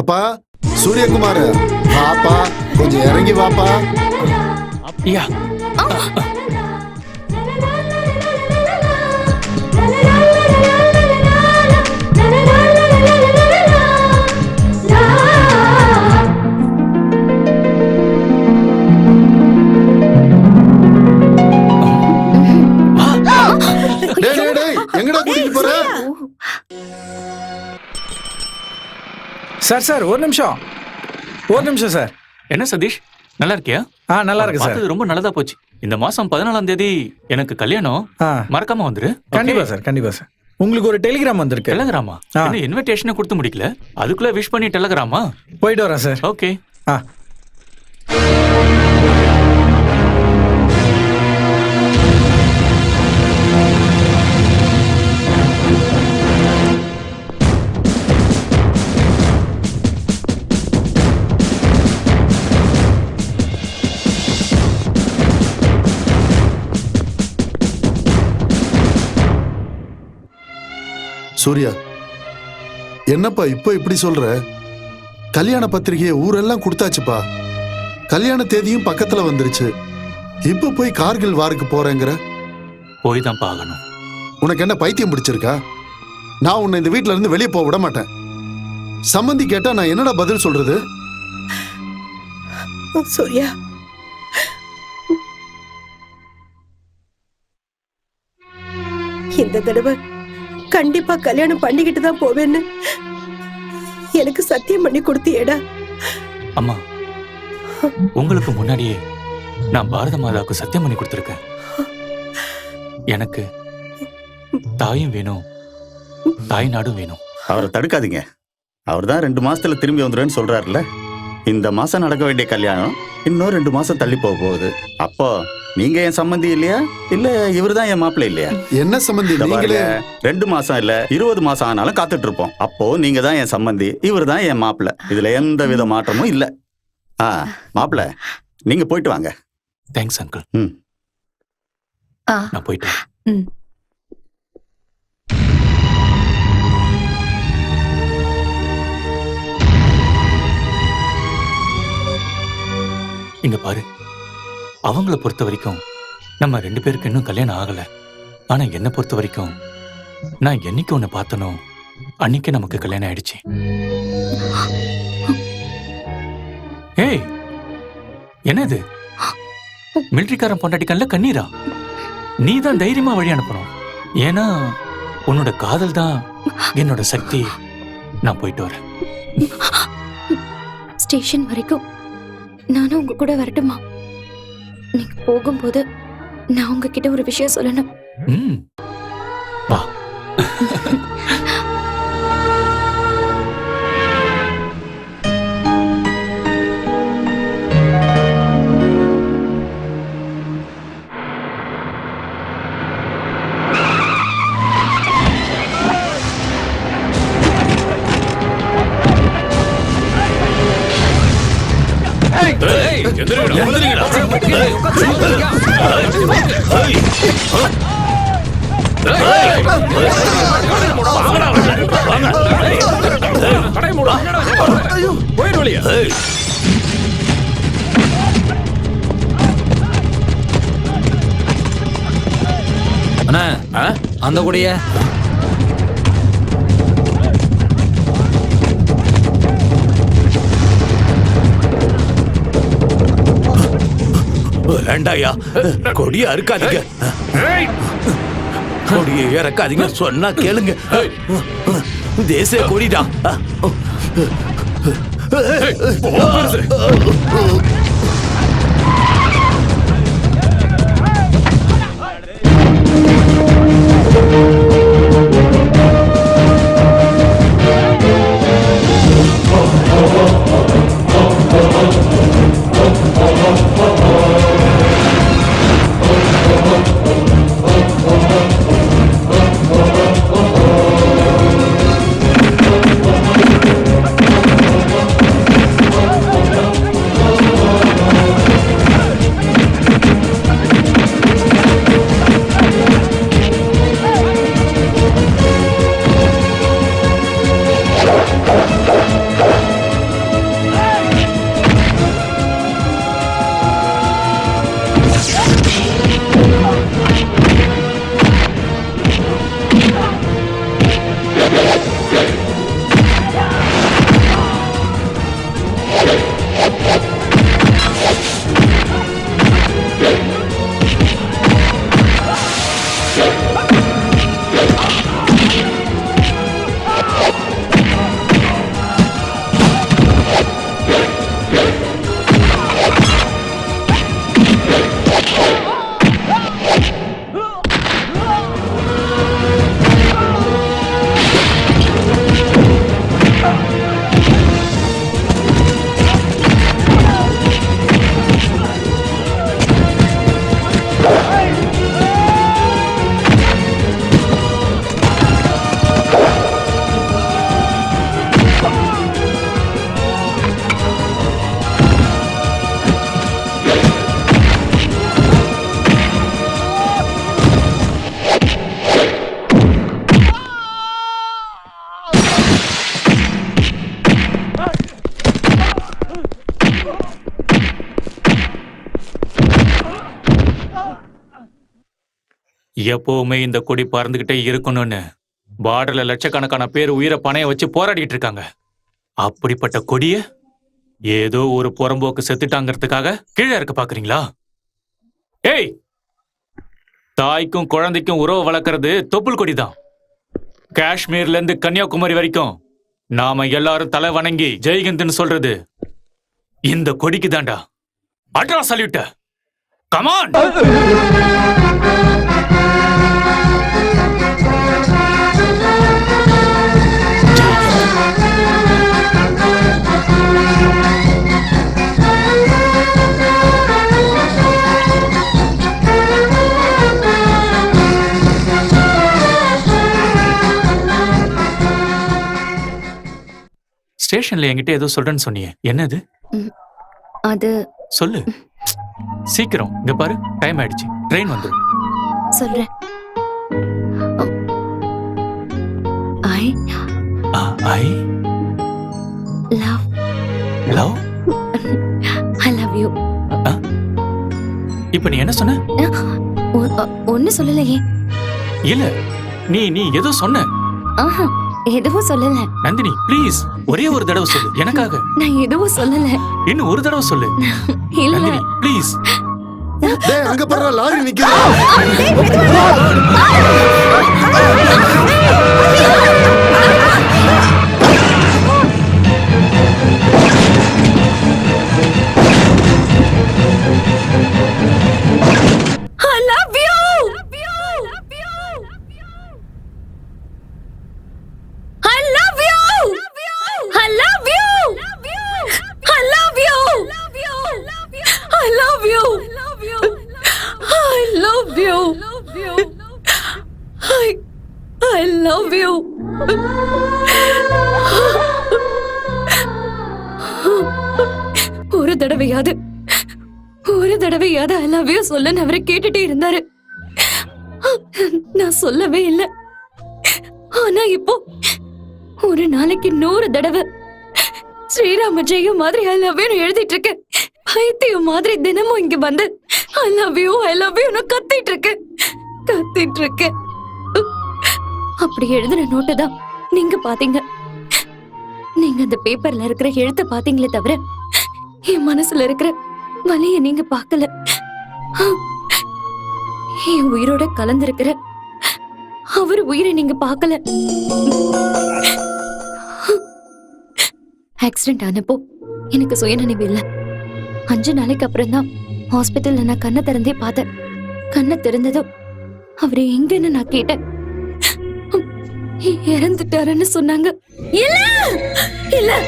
அப்பா சூரியகுமார். வாப்பா கொஞ்சம் இறங்கி வாப்பா. அப்படியா சார் சார் ஒரு நிமிஷம். ஒரு நிமிஷம் சார். என்ன சதீஷ்? நல்லா இருக்கியா? ஆ நல்லா இருக்கு சார். பார்த்தது ரொம்ப நல்லதா போச்சு. இந்த மாசம் பதினாலாம் தேதி எனக்கு கல்யாணம். ஆ. மறக்காம வந்துரு கண்டிப்பா சார் கண்டிப்பா சார். உங்களுக்கு ஒரு டெலிகிராம் வந்திருக்கு. டெலகிராமா? இன்விடேஷனை கொடுத்து முடிக்கல? அதுக்குள்ள விஷ் பண்ணி டெலகிராமா? போயிட்டு வரேன் சார். ஓகே. ஆ. சூர்யா என்னப்பா இப்போ இப்படி சொல்ற? கல்யாண பத்திரிகையை ஊரெல்லாம் கொடுத்தாச்சுப்பா. கல்யாண தேதியும் பக்கத்துல வந்துருச்சு. இப்ப போய் கார்கில் வாருக்கு போறேங்கிற? போய் தான் பார்க்கணும் உனக்கு என்ன பைத்தியம் பிடிச்சிருக்கா? நான் உன்னை இந்த வீட்ல இருந்து வெளியே போக விட மாட்டேன். சம்மந்தி கேட்டா நான் என்னடா பதில் சொல்றது? சூர்யா. இந்த தடவை கண்டிப்பா கல்யாணம் பண்ணிக்கிட்டு தான் போவேன்னு எனக்கு சத்தியம் பண்ணி கொடுத்தியேடா. அம்மா உங்களுக்கு முன்னாடியே நான் பாரத மாதாவுக்கு சத்தியம் பண்ணி கொடுத்துருக்கேன். எனக்கு தாயும் வேணும் தாய் நாடும் வேணும். அவரை தடுக்காதீங்க. அவர் தான் ரெண்டு மாசத்துல திரும்பி வந்துருன்னு சொல்றாருல்ல. இந்த மாசம் நடக்க வேண்டிய கல்யாணம் இன்னும் ரெண்டு மாசம் தள்ளி போக போகுது அப்போ நீங்க என் சம்மந்தி இல்லையா இல்ல இவர் தான் என் மாப்பிள்ளை இல்லையா என்ன சம்மந்தி நீங்களே பாருங்க, ரெண்டு மாசம் இல்ல இருபது மாசம் ஆனாலும் காத்துட்டு இருப்போம் அப்போ நீங்க தான் என் சம்மந்தி இவர் தான் என் மாப்பிள்ளை இதுல எந்த வித மாற்றமும் இல்ல ஆ மாப்பிள்ளை நீங்க போயிட்டு வாங்க தேங்க்ஸ் அங்கிள் ம். ஆ. நான் போயிட்டு. ம். இங்க பாரு. அவங்கள பொறுத்த வரைக்கும் நம்ம ரெண்டு பேருக்கு இன்னும் கல்யாணம் ஆகல. ஆனா என்னை பொறுத்த வரைக்கும் நான் என்னைக்கு உன்னை பார்த்தனோ அன்னைக்கு நமக்கு கல்யாணம் ஆயிடுச்சு. ஏய் என்னது? மிலிட்ரிக்காரன் பொண்டாட்டிக்கல்ல கண்ணீரா? நீ தான் தைரியமா வழி அனுப்பணும். ஏன்னா உன்னோட காதல் தான் என்னோட சக்தி. நான் போயிட்டு வரேன். ஸ்டேஷன் வரைக்கும் நானும் உங்க கூட வரட்டுமா? நீங்க போகும்போது நான் உங்ககிட்ட ஒரு விஷயம் சொல்லணும். ம். வா அண்ணா அந்த கூடைய. வேண்டாயா? கொடிய அறுக்காதீங்க. கொடிய இறக்காதீங்க. சொன்னா கேளுங்க. தேசிய கொடிடா. போகிறது எப்பவுமே இந்த கொடி பறந்துகிட்டே இருக்கணும்னு பார்டர்ல லட்சக்கணக்கான பேர் உயிரை பணைய வச்சு போராடிட்டு இருக்காங்க. அப்படிப்பட்ட கொடிய ஏதோ ஒரு புறம்போக்கு செத்துட்டாங்கிறதுக்காக கீழே இருக்க பாக்குறீங்களா? ஏய்! தாய்க்கும் குழந்தைக்கும் உறவு வளர்க்கறது தொப்புள் கொடிதான். காஷ்மீர்ல இருந்து கன்னியாகுமரி வரைக்கும் நாம எல்லாரும் தலை வணங்கி ஜெய்ஹிந்த்னு சொல்றது இந்த கொடிக்கு தாண்டா அட்ரா சல்யூட்ட. கமான் ஸ்டேஷன்ல என்கிட்ட ஏதோ சொல்றேன்னு சொன்னியே. என்னது? அது சொல்லு. சீக்கிரம். இங்க பாரு டைம் ஆயிடுச்சு. ட்ரெயின் வந்துடும் சொல்றேன். I I love love I love you இப்ப நீ என்ன சொன்ன? ஒன்னு சொல்லலையே. இல்ல நீ நீ ஏதோ சொன்ன. ஆஹா. எதுவும் சொல்லல நந்தினி ப்ளீஸ் ஒரே ஒரு தடவை சொல்லு எனக்காக நான் எதுவும் சொல்லல இன்னும் ஒரு தடவை சொல்லு இல்ல நந்தினி ப்ளீஸ் டேய் அங்க பாரு லாரி நிக்குது சொல்லுன்னு அவரை கேட்டுட்டே இருந்தாரு. நான் சொல்லவே இல்லை. ஆனா இப்போ ஒரு நாளைக்கு நூறு தடவை ஸ்ரீராம ஜெயம் மாதிரி ஐ லவ் யூ எழுதிட்டு இருக்கேன். பைத்தியம் மாதிரி தினமும் இங்க வந்து I love you I love you கத்திட்டு இருக்கேன். கத்திட்டு இருக்கேன். அப்படி எழுதின நோட்டு தான் நீங்க பாத்தீங்க. நீங்க அந்த பேப்பர்ல இருக்கிற எழுத்த பாத்தீங்களே தவிர என் மனசுல இருக்கிற வலிய நீங்க பாக்கல. என் உயிரோட கலந்திருக்கிற அவர் உயிரை நீங்க பார்க்கல. ஆக்சிடென்ட் ஆனப்போ எனக்கு சுயநினைவு இல்லை. அஞ்சு நாளைக்கு அப்புறம் தான் ஹாஸ்பிட்டல்ல நான் கண்ணை திறந்தே பார்த்தேன். கண்ணை திறந்ததும் அவரு எங்கன்னு நான் கேட்டேன். இறந்துட்டாருன்னு சொன்னாங்க. இல்ல! இல்ல!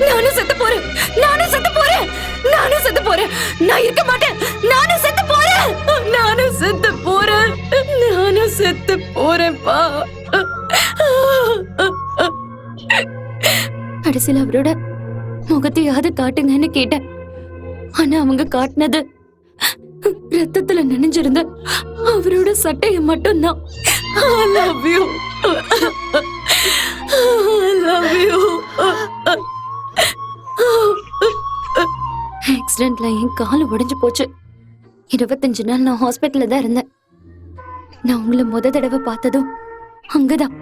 நானும் செத்து போறேன். நானும் செத்து போறேன். நானும் செத்து போறேன். நான் இருக்க மாட்டேன். நானும் நானும் செத்து போறேன். நானும் செத்து போறேன்ப்பா கடைசியில் அவரோட முகத்தையாவது காட்டுங்கன்னு கேட்டேன். ஆனா அவங்க காட்டினது ரத்தத்துல நினைஞ்சிருந்த அவரோட சட்டையை மட்டும்தான். I love you. I love you. ஆக்சிடென்ட்ல என் கால் உடைஞ்சு போச்சு. இருபத்தஞ்சு நாள் நான் ஹாஸ்பிட்டல்ல தான் இருந்தேன். நான் உங்களை முத தடவை பார்த்ததும் அங்கதான்.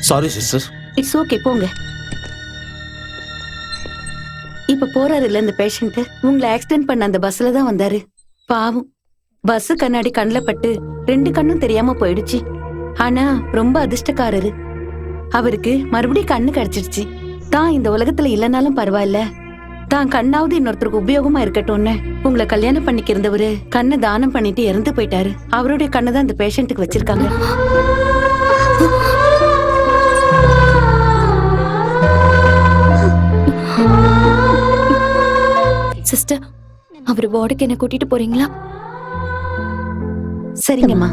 சாரி சிஸ்டர் இட்ஸ் ஓகே போங்க. இப்ப போறாரு இல்ல இந்த பேஷண்ட் உங்களை ஆக்சிடென்ட் பண்ண அந்த பஸ்ல தான் வந்தாரு. பாவம். பஸ் கண்ணாடி கண்ணுல பட்டு ரெண்டு கண்ணும் தெரியாம போயிடுச்சு. ஆனா ரொம்ப அதிர்ஷ்டக்காரரு. அவருக்கு மறுபடியும் கண்ணு கிடைச்சிடுச்சு. தான் இந்த உலகத்துல இல்லைனாலும் பரவாயில்ல. தான் கண்ணாவது இன்னொருத்தருக்கு உபயோகமா இருக்கட்டும்னு உங்களை கல்யாணம் பண்ணிக்க இருந்தவரு கண்ணை தானம் பண்ணிட்டு இறந்து போயிட்டாரு. அவருடைய கண்ணை தான் இந்த பேஷண்ட்டுக்கு வச்சிருக்காங்க. சிஸ்டர் அவர் வார்டுக்கு என்ன கூட்டிட்டு போறீங்களா? சரிங்கம்மா.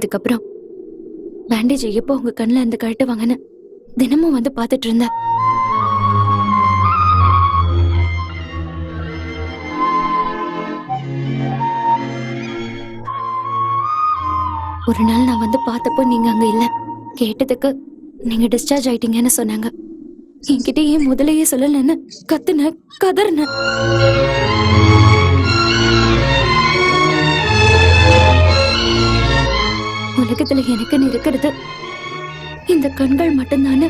அதுக்கப்புறம் பேண்டேஜ் எப்போ உங்க கண்ணில் அந்த கழட்டு வாங்கன்னு தினமும் வந்து பார்த்துட்டு இருந்தேன். ஒரு நாள் நான் வந்து பார்த்தப்போ நீங்க அங்க இல்ல. கேட்டதுக்கு நீங்க டிஸ்சார்ஜ் ஆயிட்டீங்கன்னு சொன்னாங்க. என்கிட்ட ஏன் முதலையே சொல்லலன்னு கத்துன கதறின. உலகத்துல எனக்குன்னு இருக்கிறது இந்த கண்கள் மட்டும்தானே?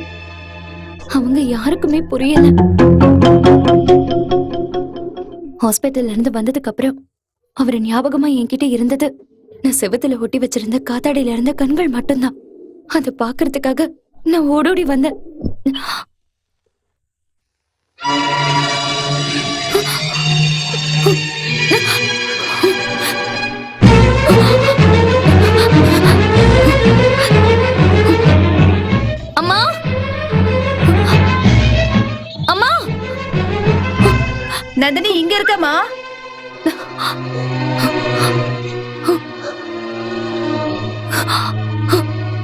அவங்க யாருக்குமே புரியல. ஹாஸ்பிட்டல்ல இருந்து வந்ததுக்கு அப்புறம் அவர் ஞாபகமா என்கிட்ட இருந்தது. நான் செவத்துல ஒட்டி வச்சிருந்த காத்தாடியில இருந்த கண்கள் மட்டும்தான். அதை பாக்குறதுக்காக நான் ஓடோடி வந்தேன். நந்தினி இங்க இருக்கமா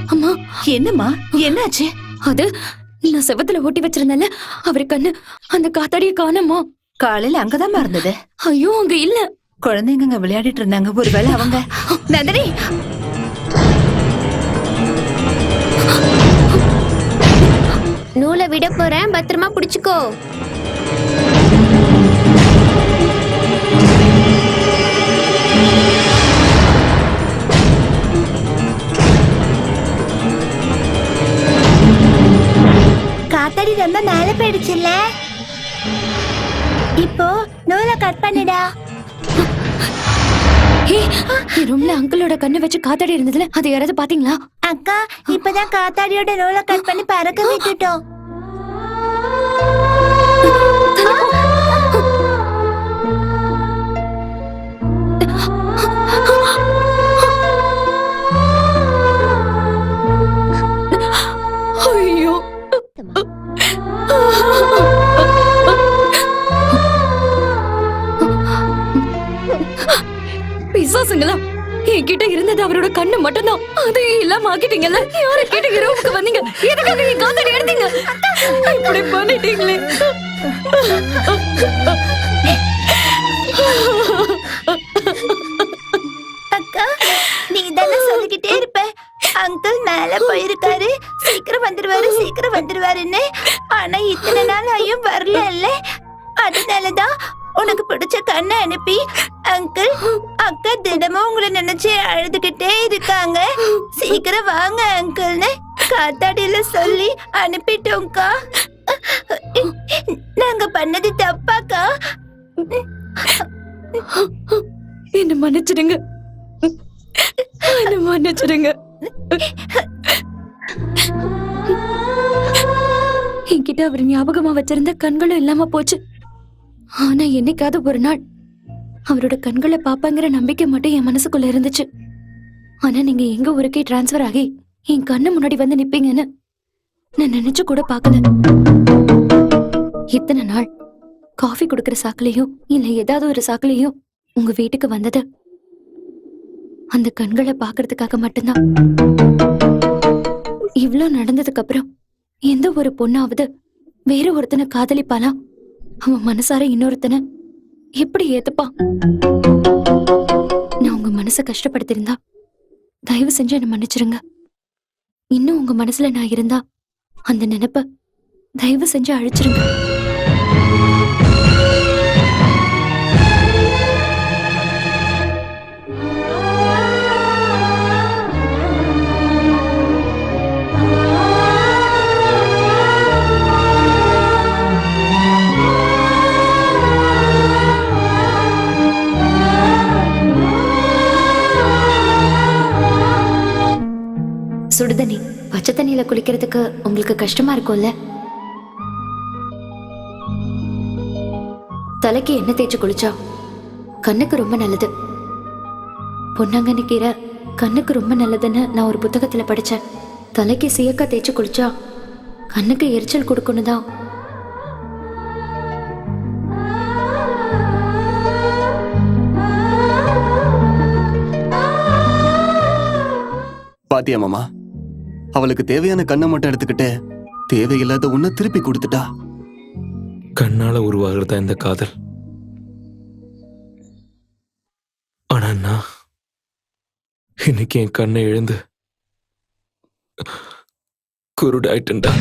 அம்மா. என்னம்மா? என்னாச்சு? அது நான் செவத்துல ஒட்டி வச்சிருந்தேன்ல அவர் கண்ணு அந்த காத்தாடிய காணோமா? காலையில அங்கதான் இருந்தது. ஐயோ அங்க இல்ல. குழந்தைங்க அங்க விளையாடிட்டு இருந்தாங்க. ஒருவேளை அவங்க நந்தினி! நூலை விட போறேன். பத்திரமா புடிச்சுக்கோ. காத்தாடி ரொம்ப மேல போயிடுச்சுல்ல? இப்போ நூலை கட் பண்ணிடா. ரூம்ல அங்கிளோட கண்ணை வச்சு காத்தாடி இருந்ததுல அதை யாராவது பாத்தீங்களா? அக்கா இப்பதான் காத்தாடியோட நூலை கட் பண்ணி பறக்க விட்டுட்டோம். பிசாசுங்களா என்கிட்ட இருந்தது அவரோட கண்ணு மட்டும்தான். அதையும் இல்லாம ஆக்கிட்டீங்கல்ல? யார கேட்டு இரவுக்கு வந்தீங்க. எதுக்காக என் காத்தாடி எடுத்தீங்க? இப்படி பண்ணிட்டீங்களே. அக்கா நீ தானே சொல்லிக்கிட்டே இருப்ப? அங்கிள் மேல போயிருக்காரு. சீக்கிரம் வந்துருவாரு சீக்கிரம் வந்துருவாருன்னு. ஆனா இத்தனை நாள் ஐயும் வரல அதனாலதான் உனக்கு பிடிச்ச கண்ணை அனுப்பி அங்கிள் அக்கா தினமும் உங்களை நினைச்சு அழுதுகிட்டே இருக்காங்க. சீக்கிரம் வாங்க அங்கிள்னு காத்தாடியில சொல்லி அனுப்பிட்டோம்க்கா. நாங்க பண்ணது தப்பாக்கா? என்ன மன்னிச்சிடுங்க. என்ன மன்னிச்சிடுங்க. என்கிட்ட அவர் ஞாபகமா வச்சிருந்த கண்களும் இல்லாம போச்சு. ஆனா என்னைக்காவது ஒரு நாள் அவரோட கண்களை பாப்பாங்கிற நம்பிக்கை மட்டும் என் மனசுக்குள்ள இருந்துச்சு. ஆனா நீங்க எங்க ஊருக்கே டிரான்ஸ்ஃபர் ஆகி என் கண்ணு முன்னாடி வந்து நிப்பீங்கன்னு நான் நினைச்சு கூட பாக்கல இத்தனை நாள் காஃபி குடுக்கற சாக்குலையும் இல்ல ஏதாவது ஒரு சாக்குலையும் உங்க வீட்டுக்கு வந்தது அந்த கண்களை பாக்குறதுக்காக மட்டும்தான். இவ்ளோ நடந்ததுக்கு அப்புறம் எந்த ஒரு பொண்ணாவது வேற ஒருத்தனை காதலிப்பாளா? அவன் மனசார இன்னொருத்தனை எப்படி ஏத்துப்பான்? நான் உங்க மனசை கஷ்டப்படுத்திருந்தா தயவு செஞ்சு என்ன மன்னிச்சிருங்க. இன்னும் உங்க மனசுல நான் இருந்தா அந்த நினைப்ப தயவு செஞ்சு அழிச்சிருங்க. தண்ணியில குளிக்கிறதுக்கு உங்களுக்கு கஷ்டமா இருக்கும்ல? தலைக்கு எண்ணெய் தேய்ச்சி குளிச்சா கண்ணுக்கு ரொம்ப நல்லது. பொன்னாங்கண்ணி கீரை கண்ணுக்கு ரொம்ப நல்லதுன்னு நான் ஒரு புத்தகத்துல படிச்சேன். தலைக்கு சீயக்காய் தேய்ச்சி குளிச்சா கண்ணுக்கு எரிச்சல் கொடுக்கணும் தான். பாத்தியா மாமா? அவளுக்கு தேவையான கண்ணை மட்டும் எடுத்துக்கிட்டு தேவையில்லாத உன்னை திருப்பி கொடுத்துட்டா. கண்ணால உருவாகிறதா இந்த காதல்? ஆனா நான் இன்னைக்கு என் கண்ணை எழுந்து குருடாயிட்டா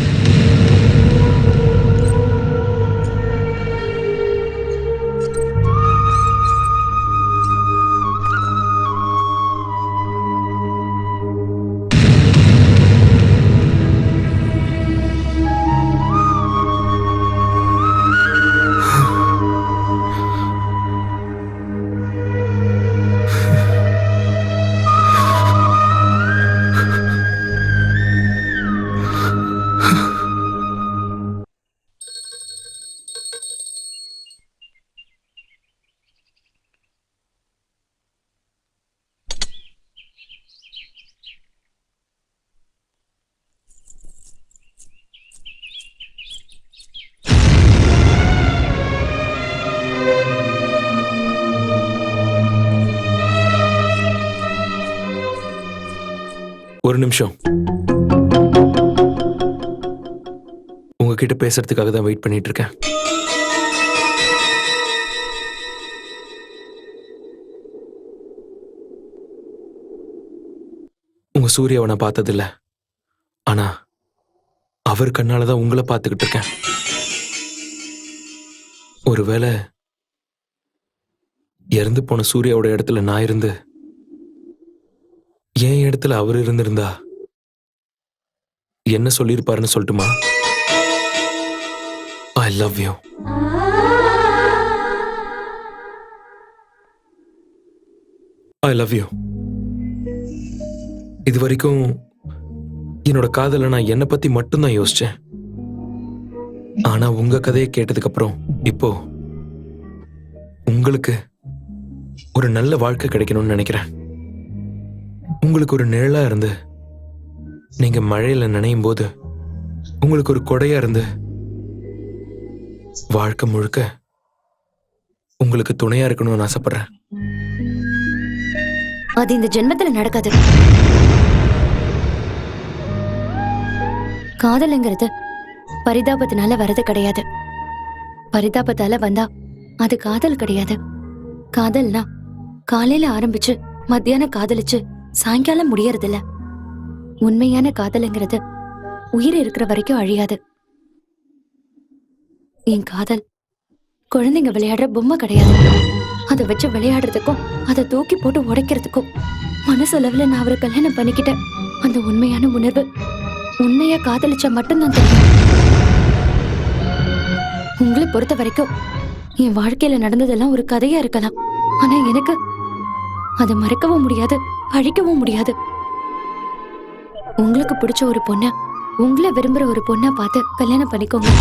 நிமிஷம். உங்ககிட்ட பேசுறதுக்காக தான் வெயிட் பண்ணிட்டு இருக்கேன். உங்க சூர்யாவை நான் பார்த்ததில்ல. ஆனா அவர் கண்ணால தான் உங்களை பார்த்துக்கிட்டு இருக்கேன். ஒருவேளை இறந்து போன சூர்யாவோட இடத்துல நான் இருந்து என் இடத்துல அவர் இருந்திருந்தா? என்ன சொல்லியிருப்பாருன்னு சொல்லட்டுமா? I love you I love you இது வரைக்கும் என்னோட காதல நான் என்னை பத்தி மட்டும்தான் யோசிச்சேன். ஆனா உங்க கதையை கேட்டதுக்கு அப்புறம் இப்போ உங்களுக்கு ஒரு நல்ல வாழ்க்கை கிடைக்கணும்னு நினைக்கிறேன். உங்களுக்கு ஒரு நிழலா இருந்து நீங்க மழையில நனையும் போது உங்களுக்கு ஒரு கொடையா இருந்து வாழ்க்கை முழுக்க உங்களுக்கு துணையா இருக்கணும்னு ஆசைப்படுறேன். அது இந்த ஜென்மத்துல நடக்காது. காதலுங்கிறது பரிதாபத்தினால வரது கிடையாது. பரிதாபத்தால வந்தா அது காதல் கிடையாது. காதல்னா காலையில ஆரம்பிச்சு மத்தியானம் காதலிச்சு சாயங்காலம் முடியறதில்ல. உண்மையான காதலுங்கிறது உயிர் இருக்கிற வரைக்கும் அழியாது. என் காதல் குழந்தைங்க விளையாடுற பொம்மை கிடையாது. அதை வச்சு விளையாடுறதுக்கும் அதை தூக்கி போட்டு உடைக்கிறதுக்கும் மனசளவுல நான் அவரை கல்யாணம் பண்ணிக்கிட்டேன். அந்த உண்மையான உணர்வு உண்மையா காதலிச்சா மட்டும்தான் தெரியும். உங்களை பொறுத்த வரைக்கும் என் வாழ்க்கையில நடந்ததெல்லாம் ஒரு கதையா இருக்கலாம். ஆனா எனக்கு அதை மறக்கவும் முடியாது. அழிக்கவும் முடியாது. உங்களுக்கு பிடிச்ச ஒரு பொண்ணை உங்களை விரும்புற ஒரு பொண்ணை பார்த்து கல்யாணம் பண்ணிக்கோங்க.